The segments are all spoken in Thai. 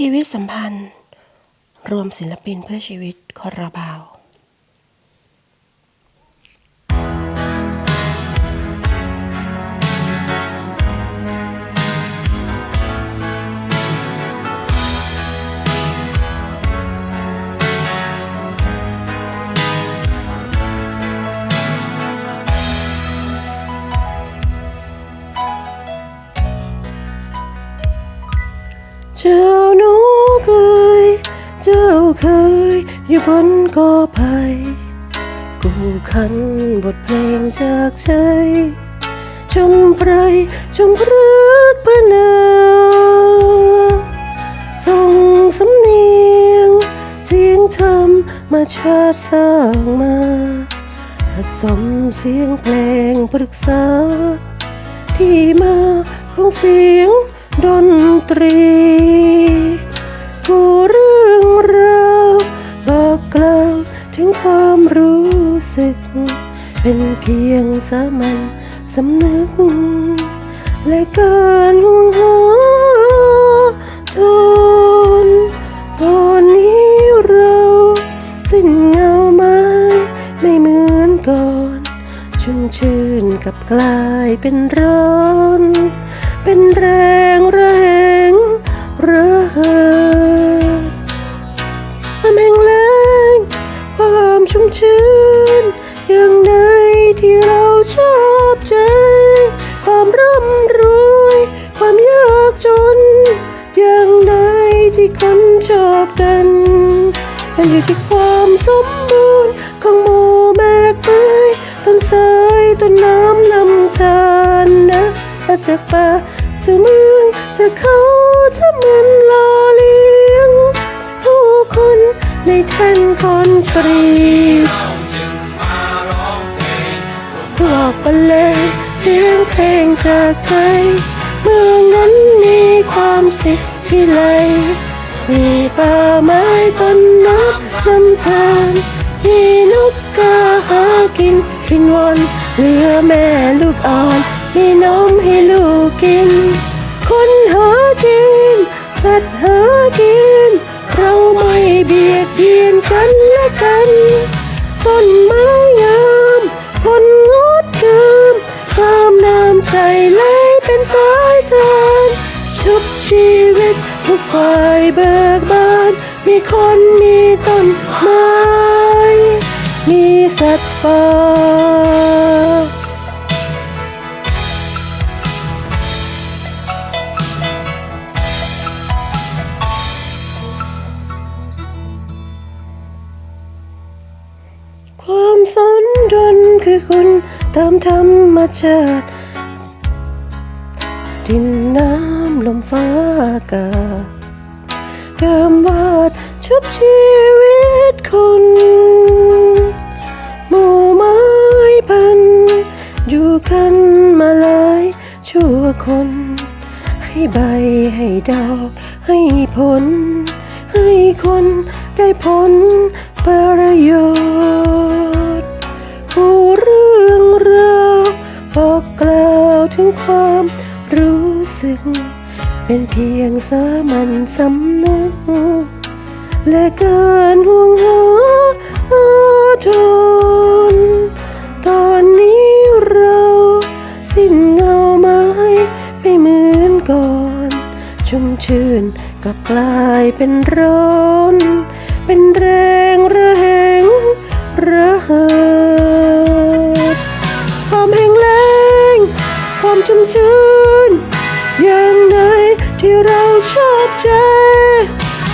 ชีวิตสัมพันธ์ รวมศิลปินเพื่อชีวิตคอราบาวเจอ เจ้าเคยอยู่บนกอไผ่กูคันบทเพลงจากใจชมไพรชมพรึกพระนาส่งสำเนียง เสียงธรรมมาชาติสร้างมาผสมเสียงเพลงปรึกษา ที่มาของเสียงดนตรี เป็นเพียงสามัญสำนึก และการห่วงหาจนตอนนี้เราสิ้นเงาไม้ไม่เหมือนก่อนชุ่มชื่นกับกลายเป็นร้อน ที่คนชอบกัน มันอยู่ที่ความสมบูรณ์ของหมู่แมกไม้ต้นสายต้นน้ำลำธารนะอาจจะป่าสู่เมืองจะเขาจะเหมันลอเลี้ยง ผู้คนในแท่นคอนกรีตพวกบรรเลงเสียงเพลงจากใจ เมืองนั้นมีความสิวิไล มีป่าไม้ต้นน้ำลำธารมีนกกาหากินบินวนเหลือแม่ลูกอ่อน มีนมให้ลูกกิน คนหากิน สัตว์หากิน เราไม่เบียดเบียนกันและกัน ต้นไม้งามคนงดงามงามน้ำใจไหลเป็นสายทานชุบชีวิต ทุกฝ่ายเบิกบาน มีคนมีต้นไม้ มีสัตว์ป่าความสนดนคือคุณตามธรรมชาติดินน้ำลมฟ้าอากาศ เริ่มวาดชุบชีวิตคนหมู่ไม้พัน อยู่กันมาหลายชั่วคน ให้ใบให้ดอกให้ผล ให้คนได้ผลประโยชน์ผู้เรื่องราวบอกกล่าวถึงความรู้สึก เป็นเพียงสามัญสำนึกและการห่วงหาอาทนตอนนี้เราสิ้นเงาไม้ไม่เหมือนก่อน ชุ่มชื่นกลับกลายเป็นร้อน เป็นแรงระแหงระเหิดความแห้งแล้งความชุ่มชื่น ที่เราชอบใจ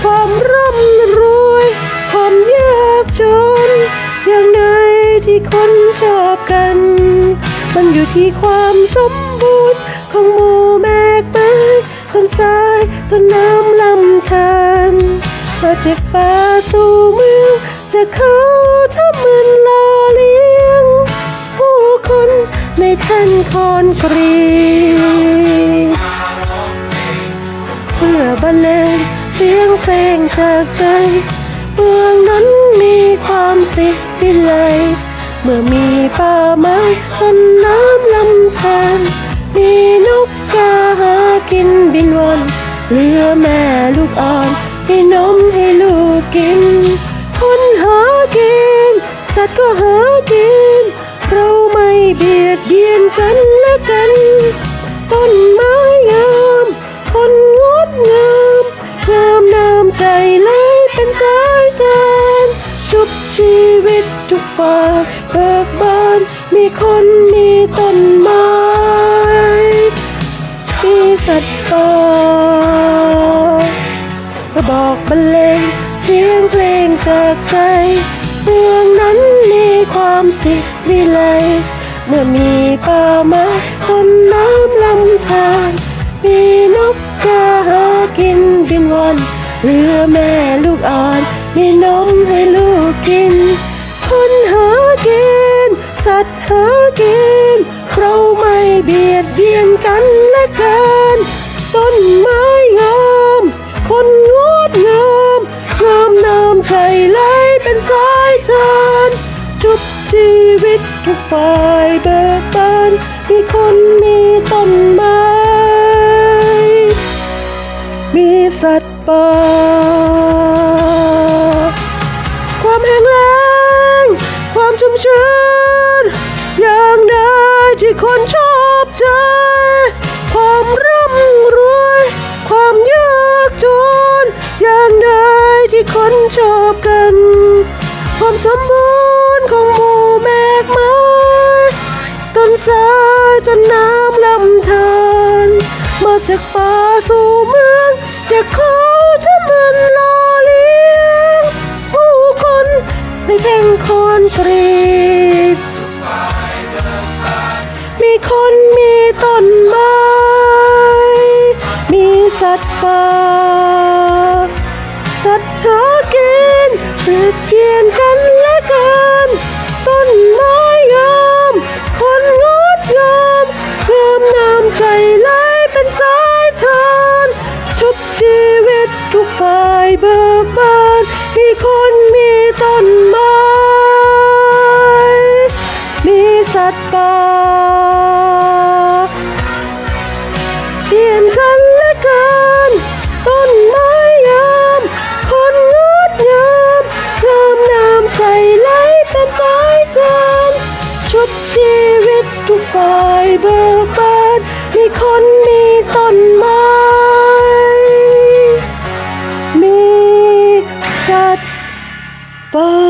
ความร่ำรวย ความยากจน อย่างใดที่คนชอบกัน มันอยู่ที่ความสมบูรณ์ของหมู่แมกไม้ต้นสายต้นน้ำลำธารมาจากป่าสู่เมืองจากเขาถ้ามันลอเลี้ยง ผู้คนในแท่นคอนกรีต บรรเลงเสียงเพลงจากใจ เมืองนั้นมีความสิวิไลเมื่อมีป่าไม้ต้นน้ำลำธารมีนกกาหากินบินวนเหลือแม่ลูกอ่อนให้นมให้ลูกกิน คนหากิน สัตว์ก็หากิน เราไม่เบียดเบียนกันและกัน ต้น ชีวิตทุกฝ่ายเบิกบานมีคนมีต้นไม้มีสัตว์ป่าระบอกบรรเลงเสียงเพลงแสกใจเมืองนั้นมีความสิวิไลเมื่อมีป่าไม้ต้นน้ำลำธารมีนกกาหากินบินวนเหลือแม่ลูกอ่อนมีนมให้ลูก สัตว์หากิน เราไม่เบียดเบียนกันและกันต้นไม้งามคนงดงามงามน้ำใจไหลเป็นสายทานชุบชีวิตทุกฝ่ายเบิกบานมีคนมีต้นไม้มีสัตว์ป่า คนชอบใจ ความร่ำรวย ความยากจน อย่างใดที่คนชอบกัน ความสมบูรณ์ของหมู่แมกไม้ต้นสายต้นน้ำลำธารมาจากป่าสู่เมืองจากเขาที่มันหล่อเลี้ยงผู้คนในแท่งคอนกรี คนมีต้นไม้ มีสัตว์ป่า กเปลี่ยนกันและกันต้นไม้ยามคนงดงามงามนามใจไหลเป็นสายจานชุบชีวิตทุกฝ่ายเบิกบานมีคนมีต้นไม้มีสัตว์ป่า